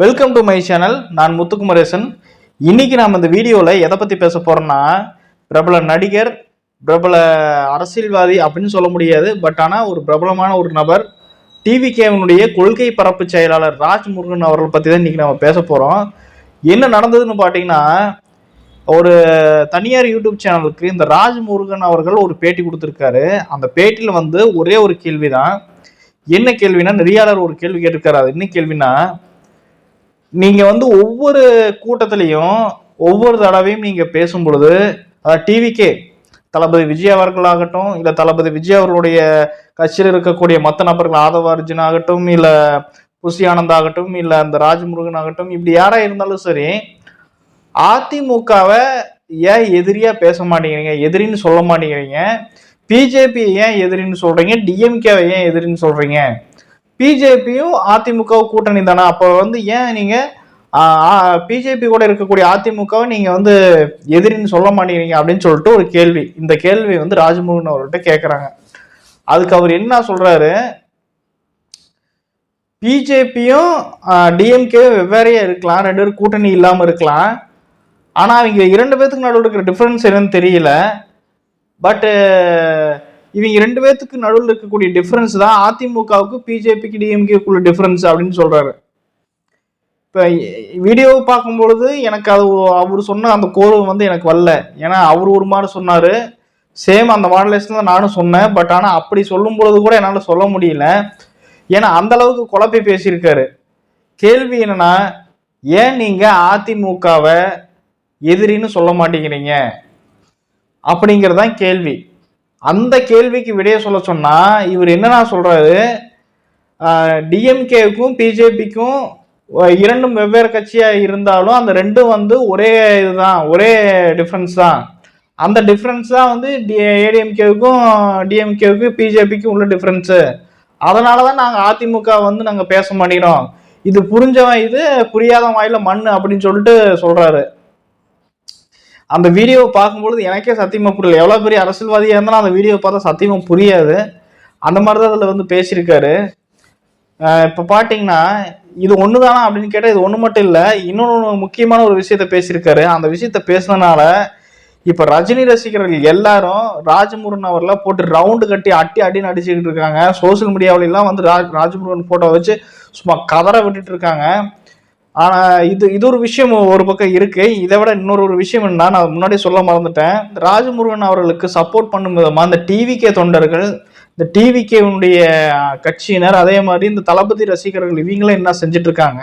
Welcome to my channel நான் முத்துக்குமரேசன். இன்னைக்கு நாம் இந்த வீடியோவில் எதை பற்றி பேச போகிறோன்னா பிரபல நடிகர் பிரபல அரசியல்வாதி அப்படின்னு சொல்ல முடியாது. பட் ஆனால் ஒரு பிரபலமான ஒரு நபர் டிவிகேவனுடைய கொள்கை பரப்பு செயலாளர் ராஜ்முருகன் அவர்கள் பற்றி தான் இன்னைக்கு நம்ம பேச போகிறோம் என்ன நடந்ததுன்னு பார்த்தீங்கன்னா ஒரு தனியார் யூடியூப் சேனலுக்கு இந்த ராஜ்முருகன் அவர்கள் ஒரு பேட்டி கொடுத்துருக்காரு. அந்த பேட்டியில் வந்து ஒரே ஒரு கேள்வி தான் என்ன கேள்வினா நெறியாளர் ஒரு கேள்வி கேட்டிருக்காரு. அது என்ன கேள்வினா நீங்க வந்து ஒவ்வொரு கூட்டத்திலையும் ஒவ்வொரு தடவையும் நீங்க பேசும் பொழுது அதாவது டிவிக்கே தளபதி விஜய் அவர்களாகட்டும் இல்ல தளபதி விஜய் அவர்களுடைய கட்சியில் இருக்கக்கூடிய மற்ற நபர்கள் ஆதவ அர்ஜுன் ஆகட்டும் இல்ல புசி ஆனந்த் ஆகட்டும் இல்ல அந்த ராஜ்முருகன் ஆகட்டும் இப்படி யாரா இருந்தாலும் சரி அதிமுகவை ஏன் எதிரியா பேச மாட்டேங்கிறீங்க எதிரின்னு சொல்ல மாட்டேங்கிறீங்க பிஜேபி ஏன் எதிரின்னு சொல்றீங்க டிஎம்கேவை ஏன் எதிரின்னு சொல்றீங்க? பிஜேபியும் அதிமுக கூட்டணி தானே? அப்போ வந்து ஏன் நீங்கள் பிஜேபி கூட இருக்கக்கூடிய அதிமுகவை நீங்கள் வந்து எதிரின்னு சொல்ல மாட்டேங்கிறீங்க அப்படின்னு சொல்லிட்டு ஒரு கேள்வி. இந்த கேள்வி வந்து ராஜமோகன் அவர்கிட்ட கேட்குறாங்க அதுக்கு அவர் என்ன சொல்கிறாரு பிஜேபியும் டிஎம்கே வெவ்வேறையே இருக்கலாம். ரெண்டு பேரும் கூட்டணி இல்லாமல் இருக்கலாம். ஆனால் அவங்க இரண்டு பேத்துக்கு நடுவில் இருக்கிற டிஃப்ரென்ஸ் என்னன்னு தெரியல. பட்டு இவங்க ரெண்டு பேர்த்துக்கு நடுவில் இருக்கக்கூடிய டிஃபரன்ஸ் தான் அதிமுகவுக்கு பிஜேபிக்கு டிஎம்கேக்குள்ள டிஃபரன்ஸ் அப்படின்னு சொல்றாரு. இப்போ வீடியோவை பார்க்கும்பொழுது எனக்கு அது அவர் சொன்ன அந்த கோர்வம் வந்து எனக்கு வரல. ஏன்னா அவர் ஒரு மாதிரி சொன்னார். சேம் அந்த மாடலேஷன் தான் நானும் சொன்னேன். பட் ஆனால் அப்படி சொல்லும் பொழுது கூட என்னால் சொல்ல முடியல. ஏன்னா அந்த அளவுக்கு குழப்பி பேசியிருக்காரு. கேள்வி என்னன்னா ஏன் நீங்கள் அதிமுகவை எதிரின்னு சொல்ல மாட்டேங்கிறீங்க? அப்படிங்கிறது தான் கேள்வி. அந்த கேள்விக்கு விடைய சொல்ல சொன்னா இவர் என்னன்னா சொல்றாரு? டிஎம்கேவுக்கும் பிஜேபிக்கும் இரண்டும் வெவ்வேறு கட்சியா இருந்தாலும் அந்த ரெண்டும் வந்து ஒரே இதுதான் ஒரே டிஃப்ரென்ஸ் தான். அந்த டிஃப்ரென்ஸ் தான் வந்து டி ஏடிஎம்கேவுக்கும் டிஎம்கேவுக்கும் பிஜேபிக்கும் உள்ள டிஃப்ரென்ஸு அதனால தான் நாங்கள் அதிமுக வந்து நாங்கள் பேச மாட்டேங்கிறோம். இது புரிஞ்சவன் இது புரியாத வாயில மண் அப்படின்னு சொல்லிட்டு சொல்றாரு. அந்த வீடியோவை பார்க்கும்பொழுது எனக்கே சத்தியமா புரியல. எவ்வளோ பெரிய அரசியல்வாதியாக இருந்தாலும் அந்த வீடியோவை பார்த்தா சத்தியமா புரியாது. அந்த மாதிரி தான் அதில் வந்து பேசியிருக்காரு. இப்போ பார்த்தீங்கன்னா இது ஒன்று தானா அப்படின்னு கேட்டால் இது ஒன்று மட்டும் இல்லை இன்னொன்று முக்கியமான ஒரு விஷயத்த பேசியிருக்காரு. அந்த விஷயத்த பேசுனதுனால இப்போ ரஜினி ரசிகர்கள் எல்லாரும் ராஜமுருகன் அவர்லாம் போட்டு ரவுண்டு கட்டி அட்டி அடின்னு அடிச்சுக்கிட்டு இருக்காங்க. சோசியல் மீடியாவிலாம் வந்து ராஜ் ராஜமுருகன் ஃபோட்டோ வச்சு சும்மா கதற விட்டுட்டு இருக்காங்க. ஆனா இது இது ஒரு விஷயம் ஒரு பக்கம் இருக்கு. இதை விட இன்னொரு ஒரு விஷயம் என்ன நான் முன்னாடி சொல்ல மறந்துட்டேன். ராஜமுருகன் அவர்களுக்கு சப்போர்ட் பண்ணும் விதமா இந்த டிவிகே தொண்டர்கள் இந்த டிவிகேனுடைய கட்சியினர் அதே மாதிரி இந்த தளபதி ரசிகர்கள் இவங்களும் என்ன செஞ்சுட்டு இருக்காங்க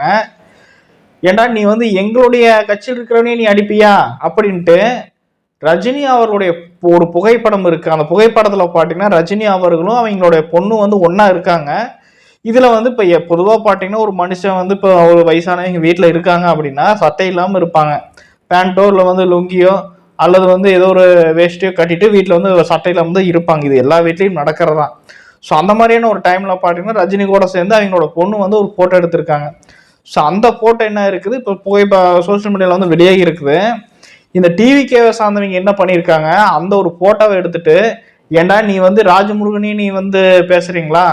ஏண்டா நீ வந்து எங்களுடைய கட்சியில் இருக்கிறவனே நீ அடிப்பியா? அப்படின்ட்டு ரஜினி அவர்களுடைய ஒரு புகைப்படம் இருக்கு. அந்த புகைப்படத்துல பார்த்தீங்கன்னா ரஜினி அவர்களும் அவங்களுடைய பொண்ணு வந்து ஒன்றா இருக்காங்க. இதுல வந்து இப்ப எ- பொதுவா பாத்தீங்கன்னா ஒரு மனுஷன் வந்து இப்போ ஒரு வயசானவங்க வீட்டுல இருக்காங்க அப்படின்னா சட்டை இல்லாம இருப்பாங்க. பேண்ட்டோ இல்லை வந்து லுங்கியோ அல்லது வந்து ஏதோ ஒரு வேஷ்டியோ கட்டிட்டு வீட்டில் வந்து சட்டை வந்து இருப்பாங்க. இது எல்லா வீட்லயும் நடக்கிறதா. ஸோ அந்த மாதிரியான ஒரு டைம்ல பாத்தீங்கன்னா ரஜினி கூட சேர்ந்து அவங்களோட பொண்ணு வந்து ஒரு போட்டோ எடுத்திருக்காங்க. ஸோ அந்த போட்டோ என்ன இருக்குது? இப்போ புகை சோஷியல் மீடியாவில் வந்து வெளியாகி இருக்குது. இந்த டிவி கேவை சார்ந்தவங்க என்ன பண்ணியிருக்காங்க அந்த ஒரு போட்டோவை எடுத்துட்டு ஏண்டா நீ வந்து ராஜமுருகனையும் நீ வந்து பேசுறீங்களா?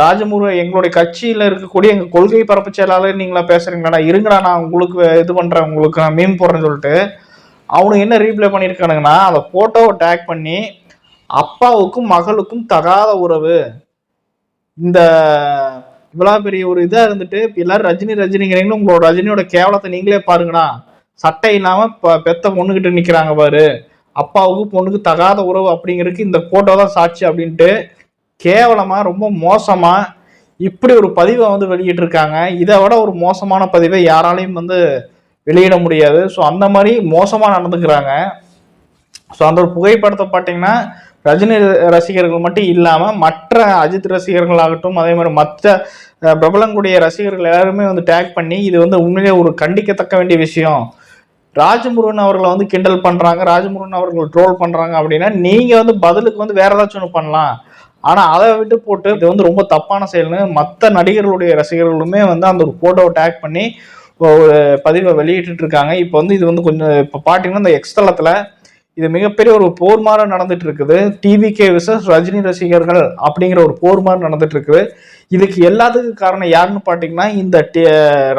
ராஜமுருகன் எங்களுடைய கட்சியில் இருக்கக்கூடிய எங்கள் கொள்கை பரப்பு செயலாளர் நீங்களா பேசுறீங்களாடா? இருங்கடா நான் உங்களுக்கு இது பண்றேன் உங்களுக்கு நான் மீன் போடுறேன்னு சொல்லிட்டு அவனுக்கு என்ன ரீப்ளை பண்ணியிருக்கானுங்கன்னா அந்த போட்டோவை டேக் பண்ணி அப்பாவுக்கும் மகளுக்கும் தகாத உறவு. இந்த இவ்வளோ பெரிய ஒரு இதாக இருந்துட்டு எல்லாரும் ரஜினி ரஜினிங்கிறீங்கன்னு உங்களோட ரஜினியோட கேவலத்தை நீங்களே பாருங்கடா. சட்டை இல்லாமல் இப்போ பெத்த பொண்ணுக்கிட்ட நிற்கிறாங்க பாரு. அப்பாவுக்கு பொண்ணுக்கு தகாத உறவு அப்படிங்கிறதுக்கு இந்த ஃபோட்டோ தான் சாட்சி அப்படின்ட்டு கேவலமாக ரொம்ப மோசமாக இப்படி ஒரு பதிவை வந்து வெளியிட்டிருக்காங்க. இதை விட ஒரு மோசமான பதிவை யாராலையும் வந்து வெளியிட முடியாது. ஸோ அந்த மாதிரி மோசமாக நடந்துக்கிறாங்க. ஸோ அந்த ஒரு புகைப்படத்தை பார்த்தீங்கன்னா ரஜினி ரசிகர்கள் மட்டும் இல்லாமல் மற்ற அஜித் ரசிகர்கள் ஆகட்டும் அதே மாதிரி மற்ற பிரபலங்குடைய ரசிகர்கள் எல்லாருமே வந்து டேக் பண்ணி இது வந்து உண்மையிலேயே ஒரு கண்டிக்கத்தக்க வேண்டிய விஷயம். ராஜமுருகன் அவர்களை வந்து கிண்டல் பண்ணுறாங்க ராஜமுருகன் அவர்கள் ட்ரோல் பண்ணுறாங்க அப்படின்னா நீங்கள் வந்து பதிலுக்கு வந்து வேற ஏதாச்சும் ஒன்று பண்ணலாம். ஆனா அதை விட்டு போட்டு இது வந்து ரொம்ப தப்பான செயல்னு மற்ற நடிகர்களுடைய ரசிகர்களுமே வந்து அந்த ஒரு போட்டோவை டேக் பண்ணி ஒரு பதிவை வெளியிட்டு இருக்காங்க. இப்போ வந்து இது வந்து கொஞ்சம் இப்போ பார்த்தீங்கன்னா இந்த எக்ஸ்தலத்தில் இது மிகப்பெரிய ஒரு போர் மாதிரி நடந்துட்டு இருக்குது. டிவிகே விசஸ் ரஜினி ரசிகர்கள் அப்படிங்கிற ஒரு போர் மாதிரி நடந்துட்டு இருக்குது. இதுக்கு எல்லாத்துக்கும் காரணம் யாருன்னு பார்த்தீங்கன்னா இந்த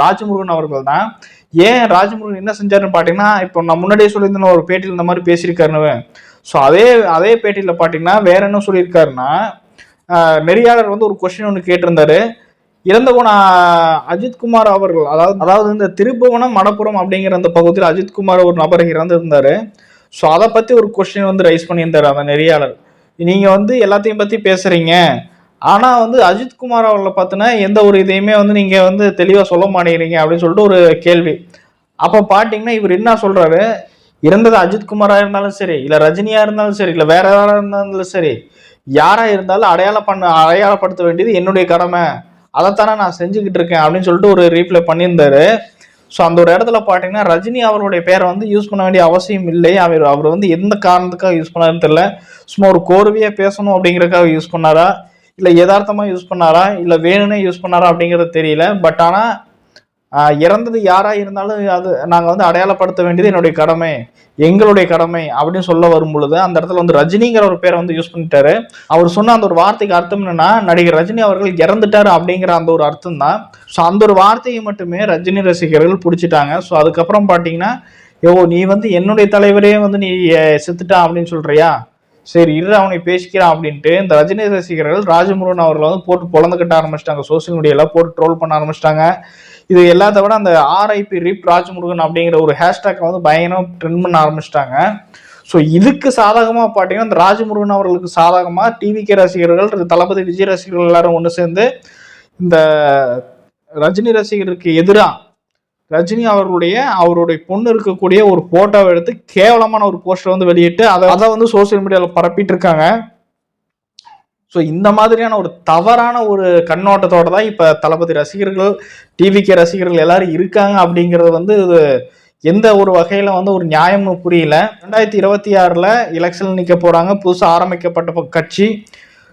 ராஜமுருகன் அவர்கள் தான். ஏன் ராஜமுருகன் என்ன செஞ்சாருன்னு பார்த்தீங்கன்னா இப்போ நான் முன்னாடியே சொல்லியிருந்தேன் ஒரு பேட்டியில் இந்த மாதிரி பேசியிருக்காருன்னு. ஸோ அதே அதே பேட்டியில் பார்த்தீங்கன்னா வேற என்ன சொல்லியிருக்காருன்னா நெறியாளர் வந்து ஒரு கொஸ்டின் ஒன்று கேட்டிருந்தாரு. இறந்த போன அஜித்குமார் அவர்கள் அதாவது அதாவது இந்த திருப்புவனம் மடப்புறம் அப்படிங்கிற அந்த பகுதியில் அஜித்குமார் ஒரு நபர் இறந்துருந்தாரு. ஸோ அதை பற்றி ஒரு கொஸ்டின் வந்து ரைஸ் பண்ணியிருந்தார் அந்த நெறியாளர். நீங்கள் வந்து எல்லாத்தையும் பற்றி பேசுகிறீங்க ஆனால் வந்து அஜித்குமார் அவர்களை பார்த்தினா எந்த ஒரு இதையுமே வந்து நீங்கள் வந்து தெளிவாக சொல்ல மாட்டேங்கிறீங்க அப்படின்னு சொல்லிட்டு ஒரு கேள்வி. அப்போ பார்த்தீங்கன்னா இவர் என்ன சொல்கிறாரு இறந்தது அஜித்குமாரா இருந்தாலும் சரி இல்லை ரஜினியாக இருந்தாலும் சரி இல்லை வேற யாராக இருந்தாலும் சரி யாராக இருந்தாலும் அடையாளம் பண்ண அடையாளப்படுத்த வேண்டியது என்னுடைய கடமை. அதைத்தானே நான் செஞ்சுக்கிட்டு இருக்கேன் அப்படின்னு சொல்லிட்டு ஒரு ரீப்ளை பண்ணியிருந்தாரு. ஸோ அந்த ஒரு இடத்துல பார்த்தீங்கன்னா ரஜினி அவருடைய பேரை வந்து யூஸ் பண்ண வேண்டிய அவசியம் இல்லை. அவர் அவர் வந்து எந்த காரணத்துக்காக யூஸ் பண்ணாருன்னு தெரியல. சும்மா ஒரு கோர்வையாக பேசணும் அப்படிங்கிறதுக்காக யூஸ் பண்ணாரா? இல்லை யதார்த்தமாக யூஸ் பண்ணாரா? இல்லை வேணும்னே யூஸ் பண்ணாரா அப்படிங்கிறது தெரியல. பட் ஆனால் இறந்தது யாராக இருந்தாலும் அது நாங்கள் வந்து அடையாளப்படுத்த வேண்டியது என்னுடைய கடமை எங்களுடைய கடமை அப்படின்னு சொல்ல வரும் பொழுது அந்த இடத்துல வந்து ரஜினிங்கிற ஒரு பேரை வந்து யூஸ் பண்ணிட்டாரு. அவர் சொன்ன அந்த ஒரு வார்த்தைக்கு அர்த்தம் என்னன்னா நடிகர் ரஜினி அவர்கள் இறந்துட்டாரு அப்படிங்கிற அந்த ஒரு அர்த்தம் தான். ஸோ அந்த ஒரு வார்த்தையை மட்டுமே ரஜினி ரசிகர்கள் பிடிச்சிட்டாங்க. ஸோ அதுக்கப்புறம் பார்த்தீங்கன்னா யோ நீ வந்து என்னுடைய தலைவரே வந்து நீ செத்துட்டா செத்துட்டான் அப்படின்னு சொல்றியா? சரி இரு அவனை பேசிக்கிறான் அப்படின்ட்டு இந்த ரஜினி ரசிகர்கள் ராஜமுருகன் அவர்களை வந்து போட்டு பொழந்துக்கிட்ட கட்ட ஆரம்பிச்சிட்டாங்க சோசியல் மீடியாவில் போட்டு ட்ரோல் பண்ண ஆரம்பிச்சிட்டாங்க. இது எல்லாத்த விட அந்த ஆர்ஐபி ரிப் ராஜமுருகன் அப்படிங்கிற ஒரு ஹேஷ்டேக் வந்து பயங்கரம் ட்ரெண்ட் பண்ண ஆரம்பிச்சிட்டாங்க. ஸோ இதுக்கு சாதகமாக பார்த்தீங்கன்னா இந்த ராஜமுருகன் அவர்களுக்கு சாதகமாக டிவிகே ரசிகர்கள் தளபதி விஜய் ரசிகர்கள் எல்லாரும் ஒன்று சேர்ந்து இந்த ரஜினி ரசிகருக்கு எதிராக ரஜினி அவர்களுடைய அவருடைய பொண்ணு இருக்கக்கூடிய ஒரு போட்டோவை எடுத்து கேவலமான ஒரு போஸ்டர் வந்து வெளியிட்டு அதை அதை வந்து சோசியல் மீடியாவில் பரப்பிட்டு இருக்காங்க ஸோ இந்த மாதிரியான ஒரு தவறான ஒரு கண்ணோட்டத்தோட தான் இப்போ தளபதி ரசிகர்கள் டிவிகே ரசிகர்கள் எல்லாரும் இருக்காங்க அப்படிங்கிறது வந்து இது எந்த ஒரு வகையில் வந்து ஒரு நியாயமும் புரியல. ரெண்டாயிரத்தி இருபத்தி ஆறில் எலெக்ஷன் நிற்க போகிறாங்க புதுசாக ஆரம்பிக்கப்பட்ட கட்சி.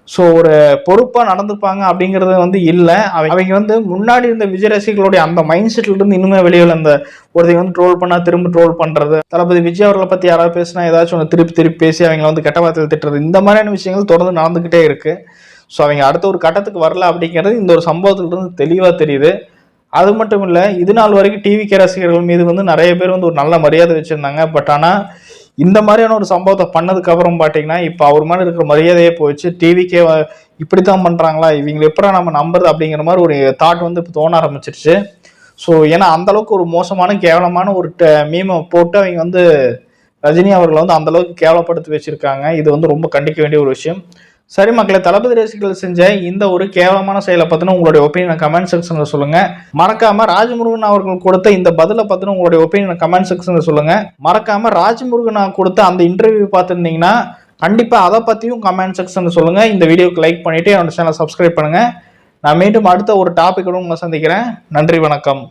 ஸோ ஒரு பொறுப்பாக நடந்துப்பாங்க அப்படிங்கிறது வந்து இல்லை. அவங்க வந்து முன்னாடி இருந்த விஜய் ரசிகர்களுடைய அந்த மைண்ட் செட்டில் இருந்து இன்னுமே வெளியில் இந்த ஒருத்தங்க வந்து ட்ரோல் பண்ணால் திரும்ப ட்ரோல் பண்ணுறது தளபதி விஜய் அவர்களை பற்றி யாராவது பேசினா ஏதாச்சும் ஒன்று திருப்பி திருப்பி பேசி அவங்கள வந்து கெட்ட வார்த்தையில் திட்டுறது. இந்த மாதிரியான விஷயங்கள் தொடர்ந்து நடந்துக்கிட்டே இருக்குது ஸோ அவங்க அடுத்த ஒரு கட்டத்துக்கு வரல அப்படிங்கிறது இந்த ஒரு சம்பவத்திலிருந்து தெளிவாக தெரியுது. அது மட்டும் இல்லை இது நாள் வரைக்கும் டிவி கே ரசிகர்கள் மீது வந்து நிறைய பேர் வந்து ஒரு நல்ல மரியாதை வச்சுருந்தாங்க. பட் ஆனால் இந்த மாதிரியான ஒரு சம்பவத்தை பண்ணதுக்கு அப்புறம் பார்த்தீங்கன்னா இப்போ அவர் மேல இருக்கிற மரியாதையே போயிடுச்சு டிவிக்கே இப்படித்தான் பண்றாங்களா? இவங்களை எப்படா நம்ம நம்புறது அப்படிங்கிற மாதிரி ஒரு தாட் வந்து இப்போ தோண ஆரம்பிச்சிருச்சு. ஸோ ஏன்னா அந்த அளவுக்கு ஒரு மோசமான கேவலமான ஒரு மீமை போட்டு அவங்க வந்து ரஜினி அவர்களை வந்து அந்த அளவுக்கு கேவலப்படுத்தி வச்சிருக்காங்க. இது வந்து ரொம்ப கண்டிக்க வேண்டிய ஒரு விஷயம். சரி மக்களை தளபதி ரசிகர்கள் செஞ்ச இந்த ஒரு கேவலமான செயலை பத்தின உங்களுடைய ஒப்பீனியனை கமெண்ட் செக்ஷன்ல சொல்லுங்க. மறக்காம ராஜமுருகன் அவர்கள் கொடுத்த இந்த பதிலை பத்தின உங்களுடைய ஒப்பீனியனை கமெண்ட் செக்ஷன்ல சொல்லுங்க. மறக்காம ராஜமுருகன் கொடுத்த அந்த இன்டர்வியூ பார்த்துருந்தீங்கன்னா கண்டிப்பா அதை பத்தியும் கமெண்ட் செக்ஷன்ல சொல்லுங்க. இந்த வீடியோக்கு லைக் பண்ணிட்டு என்னோட சேனலை சப்ஸ்கிரைப் பண்ணுங்க. நான் மீண்டும் அடுத்த ஒரு டாபிக்கோட உங்களை சந்திக்கிறேன். நன்றி வணக்கம்.